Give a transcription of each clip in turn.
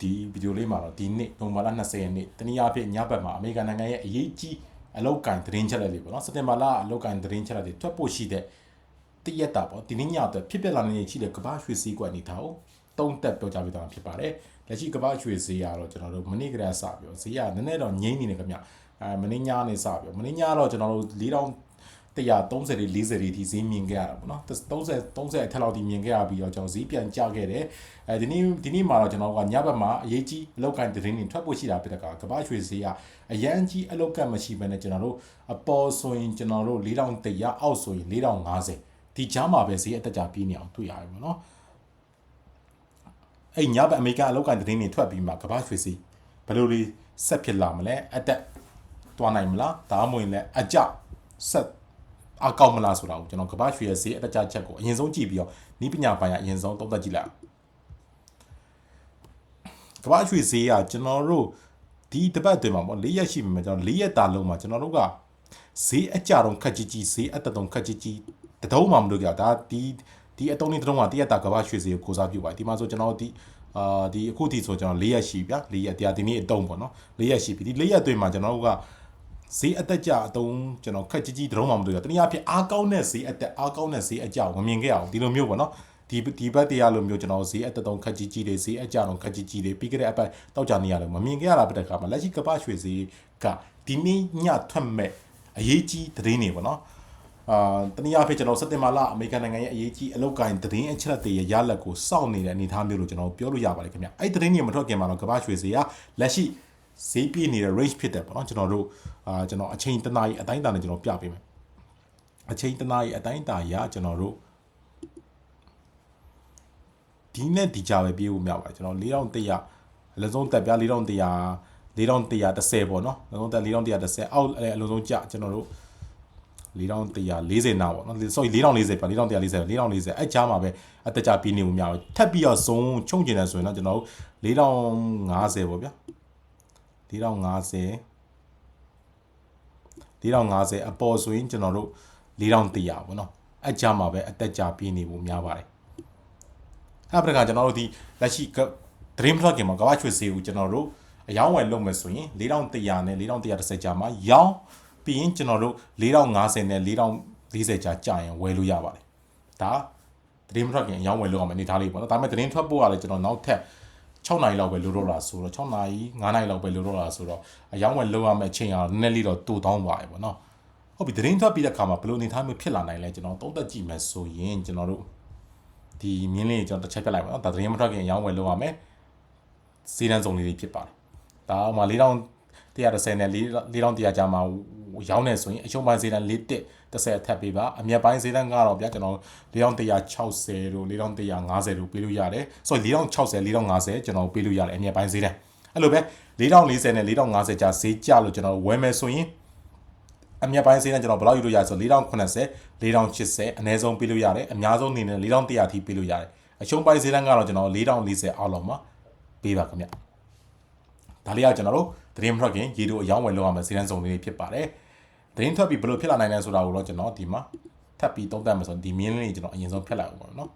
ဒီဗီဒီယိုလေးမှာတော့ဒီနေ့နိုဝင်ဘာလ20ရက်နေ့တနည်းအားဖြင့်ညဘက်မှာအမေရိကန်နိုင်ငံရဲ့အရေးကြီးအလောက်ကန်သတင်းချက်လက်တွေပေါ့နော်စက်တင်ဘာလအလောက်ကန်သတင်းချက်လက်တွေထွက်ဖို့ရှိတဲ့တရက်တာပေါ့ဒီနေ့ညအတွက်ဖြစ်ပျက်လာနေတဲ့ရှိတဲ့ကမ္ဘာရွှေစည်းကွက်အနေထားကိုတုံးတက်ပြောကြပေးတာဖြစ်ပါတယ်လက်ရှိကမ္ဘာရွှေစည်းကတော့ကျွန်တော်တို့မနေ့ကတည်းကစပြီးတော့ဈေးကနည်းနည်းတော့ငြိမ့်နေတယ်ခင်ဗျအဲမနေ့ညနေစပြီးတော့မနေ့ညတော့ကျွန်တော်တို့4000 130တွေ40တွေဒီဈေးမြင်ခဲ့ရတာပေါ့နော်30 30အထက်လောက်ဒီမြင်ခဲ့ရပြီးတော့ကျွန်တော်ဈေးပြန်ကျခဲ့တယ်အဲဒီနေ့ဒီနေ့မှာတော့ကျွန်တော်ကညဘက်မှာအရေးကြီးအလောက်ကန်သတင်းတွေထွက်ဖို့ရှိတာဖြစ်တဲ့ကကမ္ဘာရွှေဈေးကအရန်ကြီးအလောက်ကန်မရှိဘဲနဲ့ကျွန်တော်တို့အပေါ်ဆိုရင်ကျွန်တော်တို့4100အောက်ဆိုရင်4050ဒီကြားမှာပဲဈေးအတက်ကြပြီးနေအောင်တွေ့ရတယ်ပေါ့နော်အဲ့ညဘက်အမေရိကန်အလောက်ကန်သတင်းတွေထွက်ပြီးမှကမ္ဘာရွှေဈေးဘယ်လိုလေးဆက်ဖြစ်လာမလဲအတက်သွားနိုင်မလားဒါမှမဟုတ်လည်းအကြဆက် အကောက်မလားဆိုတာကိုကျွန်တော်ကမ္ဘာရွှေရဲ့ဈေးအတက်ကြချက်ကိုအရင်ဆုံးကြည့်ပြီးတော့နီးပညာပိုင်းကအရင်ဆုံးသုံးသပ်ကြည့်လိုက်ကမ္ဘာရွှေဈေးကကျွန်တော်တို့ဒီတပတ်အတွင်းမှာပေါ့၄ရက်ရှိပြီမှာကျွန်တော်၄ရက်တာလုံးမှာကျွန်တော်တို့ကဈေးအကြတော့ခက်ကြီးကြီးဈေးအတက်တုံခက်ကြီးကြီးတတုံးမှမလုပ်ကြဒါဒီဒီအတုံးလေးတတုံးကတရက်တာကမ္ဘာရွှေဈေးကိုကိုစားပြုပါတယ်ဒီမှာဆိုကျွန်တော်ဒီအာဒီအခုထိဆိုကျွန်တော်၄ရက်ရှိဗျာ၄ရက်တရားဒီနေ့အတုံးပေါ့နော်၄ရက်ရှိပြီဒီ၄ရက်အတွင်းမှာကျွန်တော်တို့က ဈေးအတက်ကြအတုံးကျွန်တော်ခက်ကြီးကြီးတရုံးမှမတွေ့ရတနည်းအားဖြင့်အားကောင်းတဲ့ဈေးအတက်အားကောင်းတဲ့ဈေးအကြကိုမမြင်ခဲ့အောင်ဒီလိုမျိုးပေါ့နော်ဒီဒီဘက်တရားလိုမျိုးကျွန်တော်ဈေးအတက်တုံးခက်ကြီးကြီးတွေဈေးအကြတော့ခက်ကြီးကြီးတွေပြီးခဲ့တဲ့အပတ်တောက်ကြနေရတယ်မမြင်ခဲ့ရတာပြတဲ့ခါမှာလက်ရှိကပ္ပရွှေဈေးကဒီနေ့ညထွက်မဲ့အရေးကြီးသတင်းတွေပေါ့နော်အာတနည်းအားဖြင့်ကျွန်တော်စက်တင်ဘာလအမေရိကန်နိုင်ငံရဲ့အရေးကြီးအလောက်ကိုင်းသတင်းအချက်အလက်တွေရဲ့ရလက်ကိုစောင့်နေတဲ့အနေအထားမျိုးလို့ကျွန်တော်ပြောလို့ရပါတယ်ခင်ဗျအဲ့သတင်းတွေမထွက်ခင်မှာတော့ကပ္ပရွှေဈေးကလက်ရှိ ဈေးပြည့်နေတဲ့ range ဖြစ်တယ်ပေါ့နော်ကျွန်တော်တို့အာကျွန်တော်အချိန်တနားရီအတိုင်းအတာနဲ့ကျွန်တော်ပြပေးမယ်အချိန်တနားရီအတိုင်းအတာရကျွန်တော်တို့ဒီနဲ့ဒီကြပဲပြေးဖို့မြပါတယ်ကျွန်တော်4100အလုံးစုံတက်ပြ4100 4130ပေါ့နော်အလုံးစုံတက်4130အောက်အလုံးစုံကြကျွန်တော်တို့4140နာပေါ့နော် sorry 4040ပါ4140 4040အဲ့ကြားမှာပဲအတက်ကြပြီးနေမှုများပဲထပ်ပြီးတော့ဇုံချုံကျင်တယ်ဆိုရင်တော့ကျွန်တော်တို့4050ပေါ့ဗျာ 4050 4050အပေါ်ဆိုရင်ကျွန်တော်တို့4100ပေါ့နော်အကြမှာပဲအတက်ကြပြင်းနေဖို့များပါတယ်အဲ့ဒါကကျွန်တော်တို့ဒီလက်ရှိ dream plugin မှာကဘာချွေစေကိုကျွန်တော်တို့အယောင်းဝယ်လုပ်မယ်ဆိုရင်4100နဲ့4130ကြာမှာရောင်းပြီးရင်ကျွန်တော်တို့4050နဲ့4040ကြာကြာရင်ဝယ်လို့ရပါတယ်ဒါ dream plugin အယောင်းဝယ်လုပ်အောင်အနေထားလေးပေါ့နော်ဒါပေမဲ့ dream ထွက်ဖို့ကလည်းကျွန်တော်နောက်ထပ် 6နိုင်လောက်ပဲလိုတော့လာဆိုတော့6နိုင်9နိုင်လောက်ပဲလိုတော့လာဆိုတော့အယောင်းဝယ်လုပ်ရမယ့်အချိန်ကနည်းနည်းလေးတော့တူတောင်းပါတယ်ပေါ့နော်ဟုတ်ပြီသတင်းထွက်ပြီးတဲ့အခါမှာဘယ်လိုအနေထားမျိုးဖြစ်လာနိုင်လဲကျွန်တော်သုံးသပ်ကြည့်မယ်ဆိုရင်ကျွန်တော်တို့ဒီမြင်းလေးကျွန်တော်တစ်ချက်ပြလိုက်ပါတော့ဒါသတင်းမထွက်ခင်အယောင်းဝယ်လုပ်ရမယ်စီးတန်းစုံလေးတွေဖြစ်ပါတယ်ဒါမှ4000 130နဲ့4100ကြာမှာရောင်းနေဆိုရင်အရှုံးပိုင်းဈေးတန်း4တက်30အထက်ပေးပါအမြတ်ပိုင်းဈေးတန်းကတော့ဗျာကျွန်တော်4160တို့4150တို့ပေးလို့ရတယ်ဆိုတော့4060 4050ကျွန်တော်ပေးလို့ရတယ်အမြတ်ပိုင်းဈေးတန်းအဲ့လိုပဲ4040နဲ့4050ကြာဈေးကျလို့ကျွန်တော်ဝယ်မယ်ဆိုရင်အမြတ်ပိုင်းဈေးနဲ့ကျွန်တော်ဘယ်လောက်ယူလို့ရဆို4080 4080အနည်းဆုံးပေးလို့ရတယ်အများဆုံးအနေနဲ့4100ထိပေးလို့ရတယ်အရှုံးပိုင်းဈေးတန်းကတော့ကျွန်တော်4040အောက်လောက်မှာပေးပါခင်ဗျဒါလေးကကျွန်တော်တို့ သတင်းထွက်ခင်ရေတို့အယောင်းဝယ်လုပ်ရမယ်ဈေးတန်းစုံလေးဖြစ်ပါတယ်သတင်းထွက်ပြီးဘယ်လိုဖြစ်လာနိုင်လဲဆိုတာကိုတော့ကျွန်တော်ဒီမှာထပ်ပြီးသုံးသပ်မယ်ဆိုရင်ဒီမြင်းလေးကျွန်တော်အရင်ဆုံးဖြတ်လိုက်အောင်ပါနော်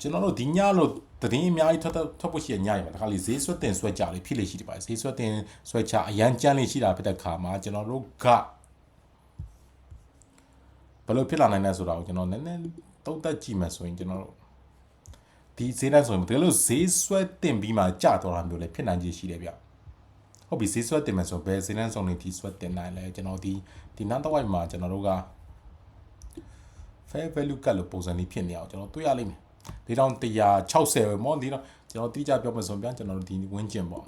ကျွန်တော်တို့ဒီညလို့သတင်းအများကြီးထွက်ထွက်ဖို့ရှိရညရပါတခါလေဈေးဆွတ်တင်ဆွဲကြလေးဖြစ်လေရှိတယ်ပါဈေးဆွတ်တင်ဆွဲချအရန်ကြမ်းလေးရှိတာဖြစ်တဲ့ခါမှာကျွန်တော်တို့ကဘယ်လိုဖြစ်လာနိုင်လဲဆိုတာကိုကျွန်တော်နည်းနည်းသုံးသပ်ကြည့်မယ်ဆိုရင်ကျွန်တော်တို့ ဒီဈေးတန်းဆိုရင်တကယ်လို့ဈေးဆွဲတင်ပြီးမှကျသွားတာမျိုးလည်းဖြစ်နိုင်ခြေရှိတယ်ဗျဟုတ်ပြီဈေးဆွဲတင်မယ်ဆိုဘယ်ဈေးတန်းဆောင်နေဒီဆွဲတင်နိုင်လဲကျွန်တော်ဒီဒီနောက်တစ်ဝိုက်မှာကျွန်တော်တို့က fair value ကလို့ပုံစံလေးဖြစ်နေအောင်ကျွန်တော်တွေ့ရလိမ့်မယ်4160ပဲမော်ဒီတော့ကျွန်တော်တိကျပြောမယ်ဆိုပြန်ကျွန်တော်တို့ဒီဝင်းကျင်ပေါ့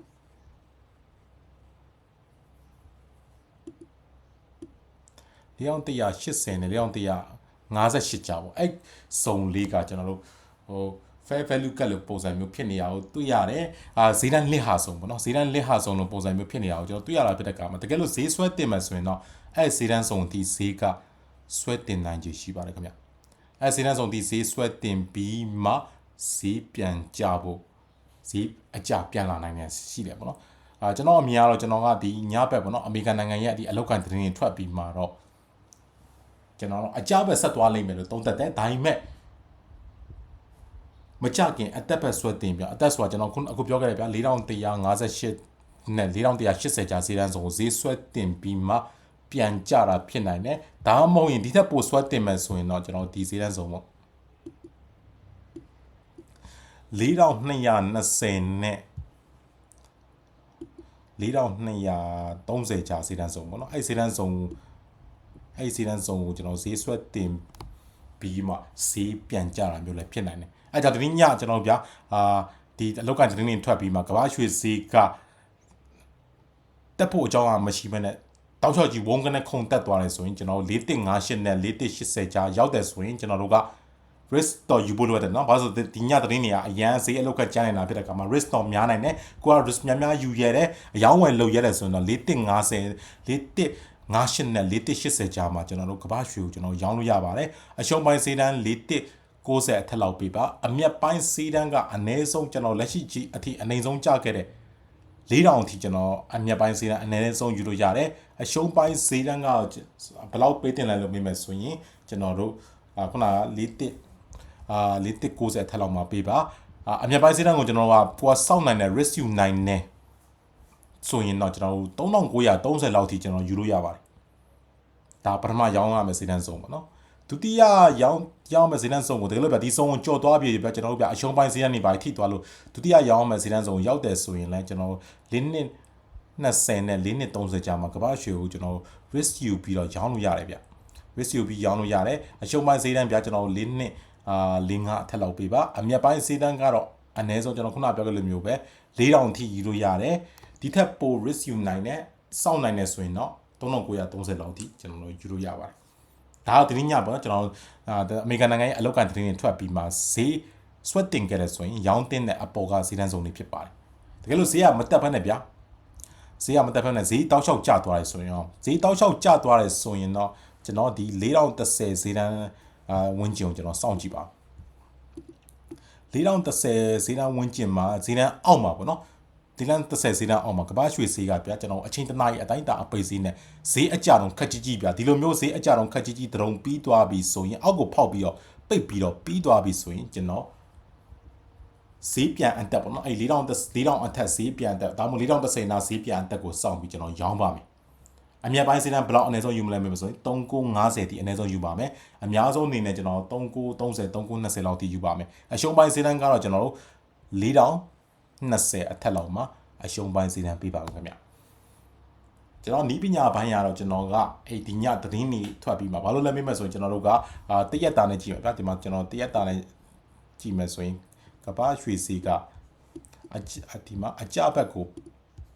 ဒီအောင်180နဲ့ဒီအောင်158ကြာပေါ့အဲ့စုံလေးကကျွန်တော်တို့ဟို fair value ကလို့ပုံစံမျိုးဖြစ်နေရအောင်တွေ့ရတယ်အာဈေးတန်းလစ်ဟာဆုံးပေါ့နော်ဈေးတန်းလစ်ဟာဆုံးလို့ပုံစံမျိုးဖြစ်နေရအောင်ကျွန်တော်တွေ့ရတာဖြစ်တဲ့ကမှာတကယ်လို့ဈေးဆွဲတင်မယ်ဆိုရင်တော့အဲ့ဈေးတန်းဆုံးဒီဈေးကဆွဲတင်နိုင်ခြေရှိပါတယ်ခင်ဗျအဲဈေးတန်းဆုံးဒီဈေးဆွဲတင်ပြီးမှဈေးပြန်ကြဖို့ဈေးအကြပြန်လာနိုင်တယ်ရှိတယ်ပေါ့နော်အာကျွန်တော်အမြင်ကတော့ကျွန်တော်ကဒီညဘက်ပေါ့နော်အမေရိကန်နိုင်ငံရဲ့ဒီအလောက်ကန်သတင်းတွေထွက်ပြီးမှတော့ကျွန်တော်တော့အကြဘက်ဆက်သွားလိမ့်မယ်လို့သုံးသပ်တယ်ဒါပေမဲ့ မကြခင်အသက်ပဲဆွဲတင်ပြအသက်ဆိုတာကျွန်တော်ခုအခုပြောခဲ့တယ်ဗျာ4158နဲ့4180ကြာဈေးတန်းဆုံးကိုဈေးဆွဲတင်ပြီးမှပြန်ကြတာဖြစ်နိုင်တယ်ဒါမှမဟုတ်ရင်ဒီထက်ပိုဆွဲတင်မယ်ဆိုရင်တော့ကျွန်တော်ဒီဈေးတန်းဆုံးပေါ့4220နဲ့4230ကြာဈေးတန်းဆုံးပေါ့နော်အဲ့ဈေးတန်းဆုံးအဲ့ဈေးတန်းဆုံးကိုကျွန်တော်ဈေးဆွဲတင် ပြီးမှဈေးပြန်ကျတာမျိုးလည်းဖြစ်နိုင်တယ်အဲကြောင့်ဒီညကျွန်တော်တို့ဗျာအာဒီအလောက်ကသတင်းတွေထွက်ပြီးမှကမ္ဘာရွှေဈေးကတက်ဖို့အကြောင်းအမရှိမနဲ့တောက်ချောက်ကြီးဝုန်းကနေခုန်တက်သွားတယ်ဆိုရင်ကျွန်တော်4158နဲ့4180ကြားရောက်တယ်ဆိုရင်ကျွန်တော်တို့က risk တော့ယူဖို့လိုတယ်နော်။ဘာလို့လဲဒီညသတင်းတွေကအရန်ဈေးအလောက်ကကျနေတာဖြစ်တဲ့အခါမှာ risk တော့များနိုင်တယ်။ကိုက risk များများယူရတယ်။အယောင်းဝယ်လုပ်ရတယ်ဆိုရင်တော့4150 41 58နဲ့4180ကြားမှာကျွန်တော်တို့ကမ္ဘာရွှေကိုကျွန်တော်ရောင်းလို့ရပါတယ်အရှုံးပိုင်းဈေးတန်း41 90အထက်လောက်ပေးပါအမျက်ပိုင်းဈေးတန်းကအနည်းဆုံးကျွန်တော်လက်ရှိကြီးအထိအနိုင်ဆုံးကြခဲ့တဲ့4000အထိကျွန်တော်အမျက်ပိုင်းဈေးတန်းအနည်းဆုံးယူလို့ရတယ်အရှုံးပိုင်းဈေးတန်းကဘယ်လောက်ပေးတင်လိုက်လို့မိမယ်ဆိုရင်ကျွန်တော်တို့ခုနက41အာ4190ထက်လောက်မှာပေးပါအမျက်ပိုင်းဈေးတန်းကိုကျွန်တော်ကပွာစောင့်နိုင်တဲ့ risk ယူနိုင်တဲ့ ဆိုရင်တော့ကျွန်တော်တို့3930လောက်ထိကျွန်တော်ယူလို့ရပါတယ်ဒါပထမရောင်းရမယ်ဈေးတန်းဆုံးပေါ့နော်ဒုတိယရောင်းရောင်းမယ်ဈေးတန်းဆုံးကိုတကယ်လို့ဗျဒီဆုံးကိုကြော်သွားပြီဗျကျွန်တော်တို့ဗျအရှုံးပိုင်းဈေးတန်းနေပါထိသွားလို့ဒုတိယရောင်းမယ်ဈေးတန်းဆုံးရောက်တယ်ဆိုရင်လည်းကျွန်တော်၄နှစ်20နဲ့၄နှစ်30ကြာမှာကမ္ဘာရွှေကိုကျွန်တော် risk ယူပြီးတော့ရောင်းလို့ရတယ်ဗျ risk ယူပြီးရောင်းလို့ရတယ်အရှုံးပိုင်းဈေးတန်းဗျကျွန်တော်၄နှစ်အာ၄၅အထက်လောက်ပေးပါအမြတ်ပိုင်းဈေးတန်းကတော့အနည်းဆုံးကျွန်တော်ခုနပြောခဲ့လိုမျိုးပဲ4000အထိယူလို့ရတယ် ဒီထက်ပို risk ယူနိုင်တဲ့စောင့်နိုင်တယ်ဆိုရင်တော့3930လောက်အထိကျွန်တော်တို့ယူလို့ရပါတယ်ဒါကတင်းညပေါ့နော်ကျွန်တော်အမေရိကန်နိုင်ငံရဲ့အလောက်ကန်တင်းတွေထွက်ပြီးမှဈေး sweating ခဲ့တယ်ဆိုရင်ရောင်းတင်တဲ့အပေါ်ကဈေးတန်းစုံတွေဖြစ်ပါတယ်တကယ်လို့ဈေးကမတက်ဖက်နဲ့ဗျာဈေးကမတက်ဖက်နဲ့ဈေးတောက်လျှောက်ကျသွားတယ်ဆိုရင်ရောဈေးတောက်လျှောက်ကျသွားတယ်ဆိုရင်တော့ကျွန်တော်ဒီ4030ဈေးတန်းအာဝန်းကျင်ကိုကျွန်တော်စောင့်ကြည့်ပါ4030ဈေးတန်းဝန်းကျင်မှာဈေးတန်းအောက်မှာပေါ့နော် ဒီလန်30ဈေးတန်းအောက်မှာကမ္ဘာရွှေဈေးကဗျာကျွန်တော်အချိန်တနားရီအတိုင်းတာအပိတ်ဈေးနဲ့ဈေးအကြတော့ခက်ကြီးကြီးဗျာဒီလိုမျိုးဈေးအကြတော့ခက်ကြီးကြီးတုံပြီးသွားပြီဆိုရင်အောက်ကိုဖောက်ပြီးတော့ပိတ်ပြီးတော့ပြီးသွားပြီဆိုရင်ကျွန်တော်ဈေးပြန်အတက်ပေါ့နော်အဲ4000 4000အထက်ဈေးပြန်တက်ဒါမှမဟုတ်4030နာဈေးပြန်အတက်ကိုစောင့်ပြီးကျွန်တော်ရောင်းပါမယ်အမြတ်ပိုင်းစင်းတန်းဘလောက်အနည်းဆုံးယူမလဲမယ်ဆိုရင်3950တိအနည်းဆုံးယူပါမယ်အများဆုံးအနေနဲ့ကျွန်တော်3930 3920လောက်တိယူပါမယ်အရှုံးပိုင်းစင်းတန်းကတော့ကျွန်တော်တို့ 4020အထက်လောက်မှာအရှုံးပိုင်းစင်းတန်းပြပါဦးခင်ဗျကျွန်တော်နီးပညာဘိုင်းရတော့ကျွန်တော်ကအဲ့ဒီညသတင်းတွေထွက်ပြီးမှာဘာလို့လဲမေးမယ်ဆိုရင်ကျွန်တော်တို့ကအာတရက်တာနဲ့ကြည့်မယ်ဗျာဒီမှာကျွန်တော်တရက်တာနဲ့ကြည့်မယ်ဆိုရင်ကပ္ပရွှေစီကအဒီမှာအကြဘက်ကို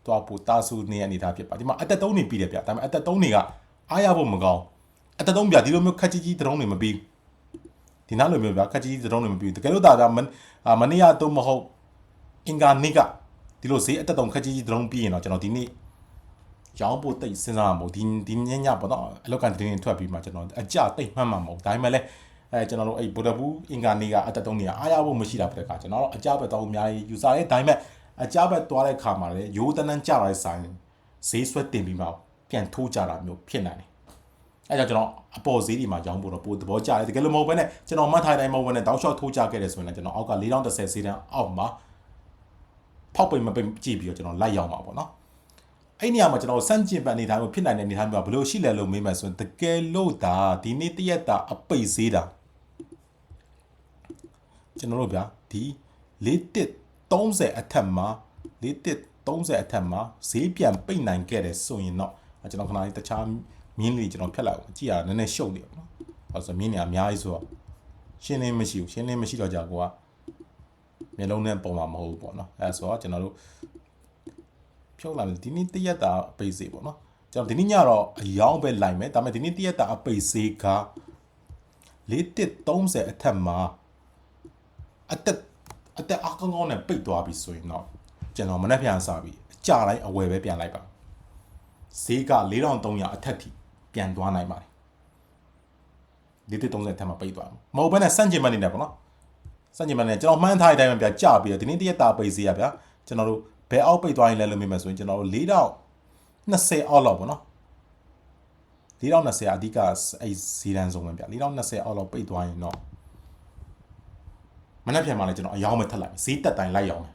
သွားဖို့တာဆူနေရနေတာဖြစ်ပါဒီမှာအသက်သုံးနေပြီးတယ်ဗျဒါပေမဲ့အသက်သုံးတွေကအားရဖို့မကောင်းအသက်သုံးပြဒီလိုမျိုးခက်ကြီးကြီးတရုံးတွေမပြီးဒီနောက်လိုမျိုးဗျခက်ကြီးကြီးတရုံးတွေမပြီးတကယ်လို့ဒါကမနေ့ကတော့မဟုတ် အင်္ဂါနေ့ကဒီလိုဈေးအသက်သုံးခက်ကြီးကြီးတရုံးပြီးရင်တော့ကျွန်တော်ဒီနေ့ရောင်းဖို့တိတ်စဉ်းစားမှာမဟုတ်ဒီဒီညညပေါ့နော်အလောက်ကန်တင်းထွက်ပြီးမှကျွန်တော်အကြတိတ်မှတ်မှာမဟုတ်ဒါပေမဲ့လည်းအဲကျွန်တော်တို့အဲ့ဗုဒ္ဓဘူးအင်္ဂါနေ့ကအတက်တုံးနေအားရဖို့မရှိတာဖြစ်တဲ့အခါကျွန်တော်တို့အကြပဲတော့အများကြီးယူဆရဲဒါပေမဲ့အကြဘက်သွားတဲ့ခါမှာလည်းရိုးတန်းတန်းကြလာတဲ့ဆိုင်ဈေးဆွဲတင်ပြီးမှပြန်ထိုးကြတာမျိုးဖြစ်နိုင်တယ်အဲကြောင့်ကျွန်တော်အပေါ်ဈေးဒီမှာရောင်းဖို့တော့ပိုသဘောကျတယ်တကယ်လို့မဟုတ်ဘဲနဲ့ကျွန်တော်မှတ်ထားတိုင်းမဟုတ်ဘဲနဲ့တောက်လျှောက်ထိုးကြခဲ့တယ်ဆိုရင်လည်းကျွန်တော်အောက်က4030ဈေးတန်းအောက်မှာ ဖောက်ပိတ်မပိတ်ကြည့်ပြီးတော့ကျွန်တော်လိုက်ရောက်မှာပေါ့နော်အဲ့နေရာမှာကျွန်တော်စန့်ကျင်ပန်နေတိုင်းဖြစ်နိုင်တဲ့နေထိုင်မျိုးဘယ်လိုရှိလဲလို့မေးမှဆိုရင်တကယ်လို့ဒါဒီနေ့တရက်တာအပိတ်ဈေးတာကျွန်တော်တို့ဗျာဒီလေးတစ်30အထက်မှာ41 30အထက်မှာဈေးပြန်ပိတ်နိုင်ခဲ့တယ်ဆိုရင်တော့ကျွန်တော်ခဏလေးတခြားမြင်းလေးကျွန်တော်ဖြတ်လိုက်အောင်ကြည့်ရတာနည်းနည်းရှုပ်နေပါတော့။အဲဆိုမြင်းနေအများကြီးဆိုတော့ရှင်းလင်းမရှိဘူးရှင်းလင်းမရှိတော့ကြာကိုက မျိုးလုံးနဲ့ပုံမှာမဟုတ်ဘူးပေါ့နော်။အဲဆိုတော့ကျွန်တော်တို့ဖြုတ်လာမယ်ဒီနေ့တရက်တာအပိတ်စေးပေါ့နော်။ကျွန်တော်ဒီနေ့ညတော့အယောင်းပဲလိုက်မယ်ဒါပေမဲ့ဒီနေ့တရက်တာအပိတ်စေးက4130အထက်မှာအသက်အသက်အကောင်းကောင်းနဲ့ပိတ်သွားပြီဆိုရင်တော့ကျွန်တော်မနေ့ပြန်စားပြီးအကြတိုင်းအဝယ်ပဲပြန်လိုက်ပါဈေးက4300အထက်ထိပြန်သွားနိုင်ပါတယ်ဒီတစ်30ထက်မှပိတ်သွားမဟုတ်ဘဲနဲ့စန့်ကျင်မနေနဲ့ပေါ့နော် စန့်ကျင်မနေကျွန်တော်မှန်းထားတဲ့အတိုင်းပဲပြကြပြီးတော့ဒီနေ့တရက်တာပိတ်ဈေးရဗျာကျွန်တော်တို့ဘယ်အောက်ပိတ်သွားရင်လဲလို့မြင်မယ်ဆိုရင်ကျွန်တော်တို့4020အောက်လောက်ပေါ့နော်4020အဓိကအဲ့ဈေးတန်းဆုံးပဲဗျ4020အောက်လောက်ပိတ်သွားရင်တော့မနေ့ပြန်မှလည်းကျွန်တော်အယောင်းမထက်လိုက်ဈေးတက်တိုင်းလိုက်ရောင်းတယ်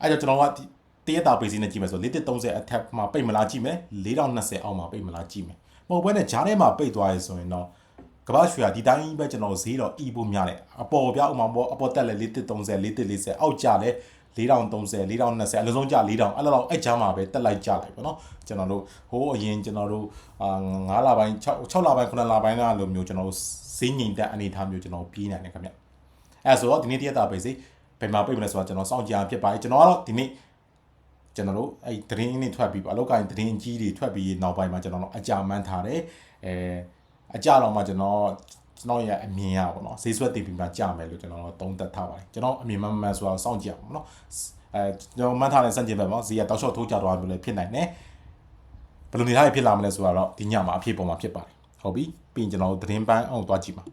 အဲ့တော့ကျွန်တော်ကတရက်တာပေးစီနဲ့ကြည့်မယ်ဆို4130အထက်မှာပိတ်မလားကြည့်မယ်4020အောက်မှာပိတ်မလားကြည့်မယ်မဟုတ်ဘဲနဲ့ဂျားထဲမှာပိတ်သွားရဆိုရင်တော့ ကမ္ဘာရွှေကဒီတိုင်းပဲကျွန်တော်ဈေးတော့အီဖို့များတယ်အပေါ်ပြဥမာပေါ်အပေါ်တက်လဲ4130 4140အောက်ကျလဲ4030 4020အလုံးစုံကြ4000အဲ့လိုတော့အဲ့ချမ်းမှာပဲတက်လိုက်ကြလိုက်ပေါ့နော်ကျွန်တော်တို့ဟိုးအရင်ကျွန်တော်တို့အာ9လပိုင်း6 6လပိုင်း9လပိုင်းကလိုမျိုးကျွန်တော်တို့ဈေးငိမ်တက်အနေထားမျိုးကျွန်တော်ပြီးနိုင်တယ်ခင်ဗျအဲ့ဆိုတော့ဒီနေ့တရက်တာပဲစီဘယ်မှာပြိတ်မလဲဆိုတော့ကျွန်တော်စောင့်ကြည့်ရဖြစ်ပါတယ်ကျွန်တော်ကတော့ဒီနေ့ကျွန်တော်တို့အဲ့သတင်းတွေထွက်ပြီးပါအလောက်ကရင်သတင်းကြီးတွေထွက်ပြီးနောက်ပိုင်းမှာကျွန်တော်တို့အကြမ်းမှန်းထားတယ်အဲ အကြတော့မှကျွန်တော်ကျွန်တော်ရဲ့အမြင်ရပါတော့ဈေးဆွဲတင်ပြီးမှကြမယ်လို့ကျွန်တော်သုံးသပ်ထားပါတယ်ကျွန်တော်အမြင်မှန်မှန်ဆိုတော့စောင့်ကြည့်အောင်နော်အဲကျွန်တော်မှန်းထားတဲ့စံကျင်ဘက်မှာဈေးကတောက်လျှောက်ထိုးကြသွားမျိုးလည်းဖြစ်နိုင်တယ်ဘယ်လိုနေထားရဖြစ်လာမလဲဆိုတော့ဒီညမှာအဖြစ်ပေါ်မှာဖြစ်ပါတယ်ဟုတ်ပြီပြီးရင်ကျွန်တော်သတင်းပန်းအောင်သွားကြည့်ပါ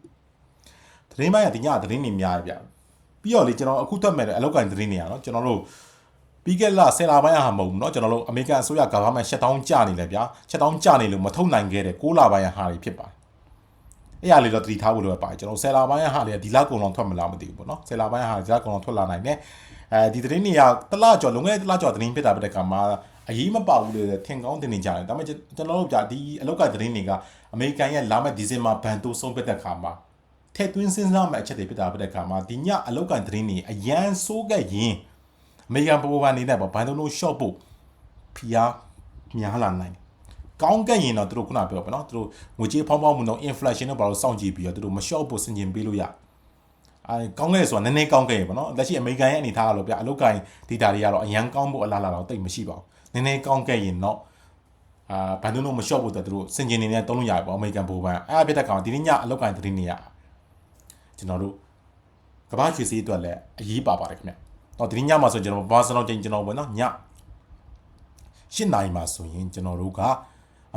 သတင်းပန်းကဒီညသတင်းတွေများပြပြီးတော့လေကျွန်တော်အခုထွက်မဲ့တဲ့အလောက်ကင်သတင်းတွေရနော်ကျွန်တော်တို့ပြီးခဲ့လဆယ်လပိုင်းဟာမဟုတ်ဘူးเนาะကျွန်တော်တို့အမေရိကန်အစိုးရကဘာမှရှက်တောင်းကြနေလေဗျာရှက်တောင်းကြနေလို့မထုတ်နိုင်ခဲ့တဲ့6လပိုင်းဟာတွေဖြစ်ပါတယ် အဲ့ရလေးတော့တတိထားဖို့လိုပါတယ်ကျွန်တော်ဆယ်လပိုင်းဟာတွေဒီလကုံလုံးထွက်မလားမသိဘူးပေါ့နော်ဆယ်လပိုင်းဟာဒီလကုံလုံးထွက်လာနိုင်တယ်အဲဒီသတင်းတွေကတလကျော်လုံခဲ့တဲ့တလကျော်သတင်းဖြစ်တာပြတဲ့ကမှာအရေးမပါဘူးလေထင်ကောင်းတင်နေကြတယ်ဒါပေမဲ့ကျွန်တော်တို့ကြာဒီအလောက်ကသတင်းတွေကအမေရိကန်ရဲ့လာမယ့်ဒီဇင်ဘာဘန်တိုးဆုံးဖြတ်တဲ့ခါမှာထည့်သွင်းစဉ်းစားမယ့်အချက်တွေဖြစ်တာပြတဲ့ခါမှာဒီညအလောက်ကန်သတင်းတွေအရန်ဆိုးခဲ့ရင်အမေရိကန်ပေါ်ပေါ်နေနဲ့ပေါ့ဘန်တိုးလို့ short ဖို့ဖီအားများလာနိုင်တယ် ကောင်းကင်ရင်တော့သူတို့ခုနပြောပါနော်သူတို့ငွေကြေးဖောင်းဖောင်းမှုတော့ inflation တော့ဘာလို့စောင့်ကြည့်ပြီးတော့သူတို့မလျှော့ဖို့စင်ကျင်ပေးလို့ရအဲကောင်းခဲ့ဆိုတာနည်းနည်းကောင်းခဲ့ရပါတော့လက်ရှိအမေရိကန်ရဲ့အနေထားကတော့ဗျအလုတ်ကိုင်းဒေတာတွေကတော့အရန်ကောင်းဖို့အလားအလာတော့တိတ်မရှိပါဘူးနည်းနည်းကောင်းခဲ့ရင်တော့အာဘန်ဒုံတို့မလျှော့ဖို့တော့သူတို့စင်ကျင်နေနဲ့တုံးလို့ရတယ်ပေါ့အမေရိကန်ဘိုးဘန်အဲ့အပြစ်တက်ကောင်ဒီနေ့ညအလုတ်ကိုင်းသတင်းတွေရကျွန်တော်တို့ကဘာချွေစီအတွက်လည်းအရေးပါပါတယ်ခင်ဗျတော့ဒီနေ့ညမှာဆိုကျွန်တော်ဘာစလုံးချင်းကျွန်တော်ပေါ့နော်ည၈နိုင်မှာဆိုရင်ကျွန်တော်တို့က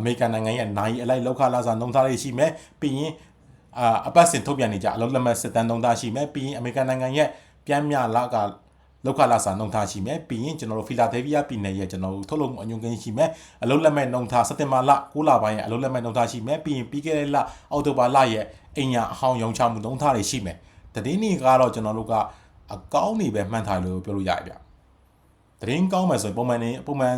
အမေရိကန်နိုင်ငံရဲ့နိုင်အလိုက်လောက်ခလာစာနှုံသားလေးရှိမယ်ပြီးရင်အာအပတ်စဉ်ထုတ်ပြန်နေကြအလုံးလက်မဲ့စစ်တမ်းနှုံသားရှိမယ်ပြီးရင်အမေရိကန်နိုင်ငံရဲ့ပြန်မြလာကလောက်ခလာစာနှုံသားရှိမယ်ပြီးရင်ကျွန်တော်တို့ဖီလာဒဲလ်ဗီးယားပြည်နယ်ရဲ့ကျွန်တော်တို့ထုတ်လုပ်မှုအညွှန်းကိန်းရှိမယ်အလုံးလက်မဲ့နှုံသားစက်တင်ဘာလ6လပိုင်းရဲ့အလုံးလက်မဲ့နှုံသားရှိမယ်ပြီးရင်ပြီးခဲ့တဲ့လအောက်တိုဘာလရဲ့အင်ညာအဟောင်းရောင်းချမှုနှုံသားတွေရှိမယ်တည်င်းနေကတော့ကျွန်တော်တို့ကအကောင်းနေပဲမှန်ထားလို့ပြောလို့ရတယ်ဗျတည်င်းကောင်းမယ်ဆိုရင်ပုံမှန်နေပုံမှန်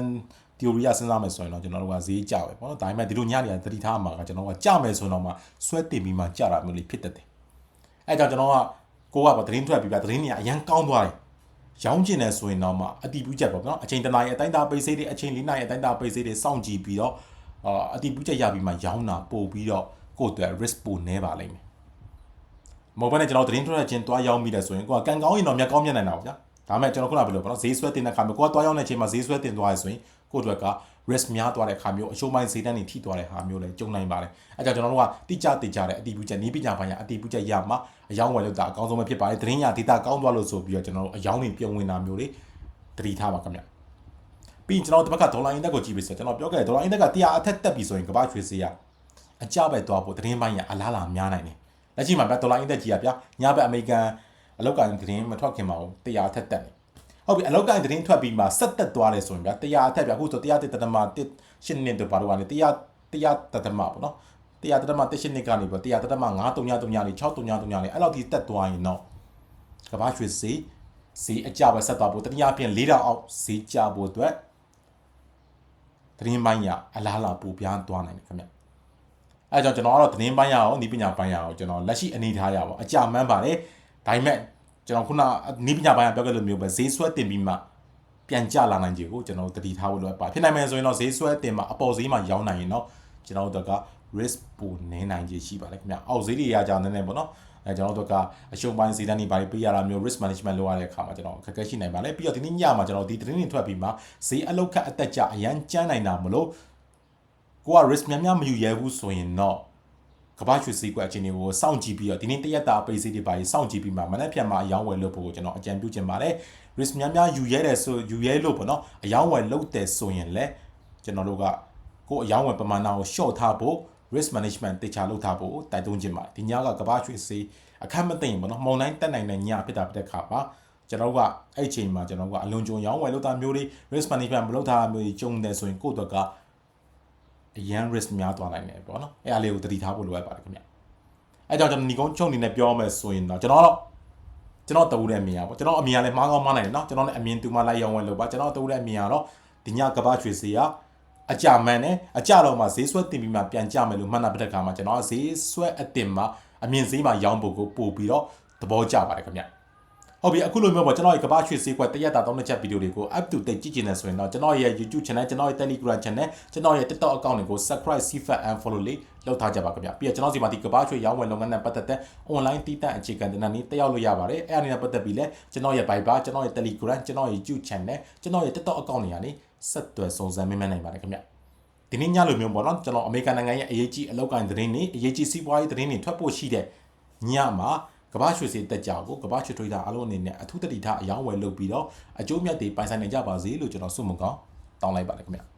theory ရစဉ်းစားမယ်ဆိုရင်တော့ကျွန်တော်တို့ကဈေးကြပဲပေါ့နော်ဒါပေမဲ့ဒီလိုညနေကသတိထားမှာကကျွန်တော်ကကြမယ်ဆိုတော့မှဆွဲတင်ပြီးမှကြတာမျိုးလေးဖြစ်တတ်တယ်အဲကြောင့်ကျွန်တော်ကကိုကပေါ့သတင်းထွက်ပြီးပြသတင်းတွေကအရန်ကောင်းသွားတယ်ရောင်းကျင်တယ်ဆိုရင်တော့မှအတီးပြုချက်ပေါ့နော်အချိန်တနားရီအတိုင်းသားပိတ်စေးတွေအချိန်လေးနာရီအတိုင်းသားပိတ်စေးတွေစောင့်ကြည့်ပြီးတော့အာအတီးပြုချက်ရပြီးမှရောင်းတာပို့ပြီးတော့ကိုယ့်အတွက် risk ပိုနေပါလိမ့်မယ်မဟုတ်ဘဲနဲ့ကျွန်တော်သတင်းထွက်ခြင်းတွားရောင်းမိတယ်ဆိုရင်ကိုကကန်ကောင်းရင်တော့မြတ်ကောင်းမြတ်နိုင်တာပေါ့ဗျာဒါမဲ့ကျွန်တော်ခုနကပြောလို့ပေါ့နော်ဈေးဆွဲတင်တဲ့ခါမှာကိုကတွားရောင်းတဲ့ချိန်မှာဈေးဆွဲတင်သွားရဆိုရင် ကိုယ့်အတွက်က risk များသွားတဲ့ခါမျိုးအရှုံးပိုင်းဈေးတန်းတွေထိသွားတဲ့ဟာမျိုးလည်းကြုံနိုင်ပါတယ်အဲကြောင့်ကျွန်တော်တို့ကတိကျတိကျတဲ့အတီးပူချက်နီးပညာပိုင်းရအတီးပူချက်ရမှာအယောင်းဝယ်လို့တာအကောင်းဆုံးပဲဖြစ်ပါတယ်သတင်းရဒေတာကောင်းသွားလို့ဆိုပြီးတော့ကျွန်တော်တို့အယောင်းတွေပြုံဝင်တာမျိုးတွေတတိထားပါခင်ဗျပြီးရင်ကျွန်တော်တို့တစ်ခါဒေါ်လာအင်းတက်ကိုကြည့်ပြီးဆိုကျွန်တော်ပြောခဲ့ဒေါ်လာအင်းတက်ကတရားအထက်တက်ပြီဆိုရင်ကမ္ဘာရွှေဈေးရအကြပဲသွားဖို့သတင်းပိုင်းရအလားလာများနိုင်တယ်လက်ရှိမှာဗျဒေါ်လာအင်းတက်ကြီးရဗျညဘက်အမေရိကန်အလောက်ကန်သတင်းမထွက်ခင်မှာတရားအထက်တက်နေ ဟုတ်ပြီအလောက်ကိုင်းသတင်းထွက်ပြီးမှဆက်သက်သွားတယ်ဆိုရင်ဗျာတရားအထက်ဗျာအခုဆိုတရားတစ်တမတစ်ရှင်းနှစ်တို့ဘာလို့ကလဲတရားတရားတတမပေါ့နော်တရားတတမတစ်ရှင်းနှစ်ကနေပေါ့တရားတတမ9 3 3 3 6 3 3 3လေးအဲ့လောက်ဒီတက်သွားရင်တော့ကဘာရွှေစီစီအကြပဲဆက်သွားဖို့တနည်းအားဖြင့်၄တောင်အောက်စီကြဖို့အတွက်သတင်းပိုင်းရအလားလာပူပြားသွားနိုင်တယ်ခင်ဗျအဲကြောင့်ကျွန်တော်ကတော့သတင်းပိုင်းရအောင်ဤပညာပိုင်းရအောင်ကျွန်တော်လက်ရှိအနေထားရပါအကြမှန်းပါတယ်ဒါပေမဲ့ ကျွန်တော်ခုနနီးပညာပိုင်းကပြောခဲ့လို့မျိုးပဲဈေးဆွဲတင်ပြီးမှပြန်ကြလာနိုင်ကြကိုကျွန်တော်တို့တတိထားဖို့လိုအပ်ပါဖြစ်နိုင်မယ်ဆိုရင်တော့ဈေးဆွဲတင်မှာအပေါ်ဈေးမှာရောင်းနိုင်ရင်တော့ကျွန်တော်တို့က risk ပိုနည်းနိုင်ခြင်းရှိပါတယ်ခင်ဗျအောက်ဈေးတွေရကြနည်းနည်းပေါ့နော်အဲကျွန်တော်တို့ကအရှုံးပိုင်းဈေးတန်းတွေဘာတွေပေးရတာမျိုး risk management လုပ်ရတဲ့အခါမှာကျွန်တော်ခက်ခဲရှိနိုင်ပါလေပြီးတော့ဒီနေ့ညမှာကျွန်တော်ဒီသတင်းတွေထွက်ပြီးမှဈေးအလုတ်ခတ်အသက်ကြအရန်ကျန်းနိုင်တာမလို့ကိုက risk များများမယူရဲဘူးဆိုရင်တော့ ကဘာရွှေစည်းကွက်အခြေအနေကိုစောင့်ကြည့်ပြီးတော့ဒီနေ့တရက်တာပိတ်စည်းတွေပါစောင့်ကြည့်ပြီးမှမနေ့ဖြန်မှာအယောင်းဝယ်လုပ်ဖို့ကျွန်တော်အကြံပြုချင်ပါတယ် risk များများယူရဲတယ်ဆိုယူရဲလို့ပေါ့နော်အယောင်းဝယ်လုပ်တယ်ဆိုရင်လည်းကျွန်တော်တို့ကကိုအယောင်းဝယ်ပမာဏကို short ထားဖို့ risk management တေချာလုပ်ထားဖို့တိုက်တွန်းခြင်းပါတယ်ဒီညကကဘာရွှေစည်းအခက်မသိရင်ပေါ့နော်မုံတိုင်းတက်နိုင်တဲ့ညဖြစ်တာဖြစ်တဲ့ခါပါကျွန်တော်ကအဲ့ချိန်မှာကျွန်တော်ကအလွန်ကြုံရောင်းဝယ်လုပ်တာမျိုးတွေ risk management မလုပ်ထားတာမျိုးတွေကြုံတယ်ဆိုရင်ကိုယ့်အတွက်က အရန် risk များသွားနိုင်တယ်ပေါ့နော်အဲ့အလေးကိုသတိထားဖို့လိုအပ်ပါတယ်ခင်ဗျအဲ အဲကြောင့်ကျွန်တော်ညီကုန်းချုပ်အနေနဲ့ပြောမယ်ဆိုရင်တော့ကျွန်တော်တော့ကျွန်တော်တူတဲ့အမြင်อ่ะပေါ့ကျွန်တော်အမြင်ကလည်းမှားကောင်းမှားနိုင်တယ်เนาะကျွန်တော်လည်းအမြင်တူမှလိုက်ရောင်းဝယ်လို့ပါကျွန်တော်တူတဲ့အမြင်ကတော့ဒီညကဘာရွှေစီကအကြမှန်နဲ့အကြတော့မှဈေးဆွဲတင်ပြီးမှပြန်ကြမယ်လို့မှတ်နာပတဲ့ခါမှာကျွန်တော်ကဈေးဆွဲအတင်မှာအမြင်ဈေးမှာရောင်းဖို့ကိုပို့ပြီးတော့သဘောကျပါတယ်ခင်ဗျ ဟုတ်ပြီအခုလိုမျိုးပေါ့ကျွန်တော်ရဲ့ကဘာရွှေစီကွက်တရက်တာတောင်းတဲ့ချက်ဗီဒီယိုတွေကို up to date ကြည့်ချင်တယ်ဆိုရင်တော့ကျွန်တော်ရဲ့ YouTube channel ကျွန်တော်ရဲ့ Telegram channel ကျွန်တော်ရဲ့ TikTok account တွေကို subscribe CFA and follow လေးလုပ်ထားကြပါခင်ဗျပြီးတော့ကျွန်တော်စီမှာဒီကဘာရွှေရောင်းဝယ်လုပ်ငန်းနဲ့ပတ်သက်တဲ့ online တည်တံ့အခြေခံတင်နည်းတက်ရောက်လို့ရပါတယ်အဲ့အနည်းနဲ့ပတ်သက်ပြီးလဲကျွန်တော်ရဲ့ Viber ကျွန်တော်ရဲ့ Telegram ကျွန်တော်ရဲ့ YouTube channel ကျွန်တော်ရဲ့ TikTok account တွေကနေဆက်သွယ်စုံစမ်းမေးမြန်းနိုင်ပါတယ်ခင်ဗျဒီနေ့ညလိုမျိုးပေါ့နော်ကျွန်တော်အမေရိကန်နိုင်ငံရဲ့အရေးကြီးအလောက်ကိုင်းသတင်းတွေအရေးကြီးစီးပွားရေးသတင်းတွေထွက်ဖို့ရှိတဲ့ညမှာ ကမ္ဘာရွှေစီတက်ကြကိုကမ္ဘာရွှေထရိဒါအားလုံးအနေနဲ့အထူးတတိထားအယောင်းဝယ်လုပ်ပြီးတော့အကျိုးမြတ်တွေပိုင်ဆိုင်နိုင်ကြပါစေလို့ကျွန်တော်ဆုမကောင်းတောင်းလိုက်ပါတယ်ခင်ဗျ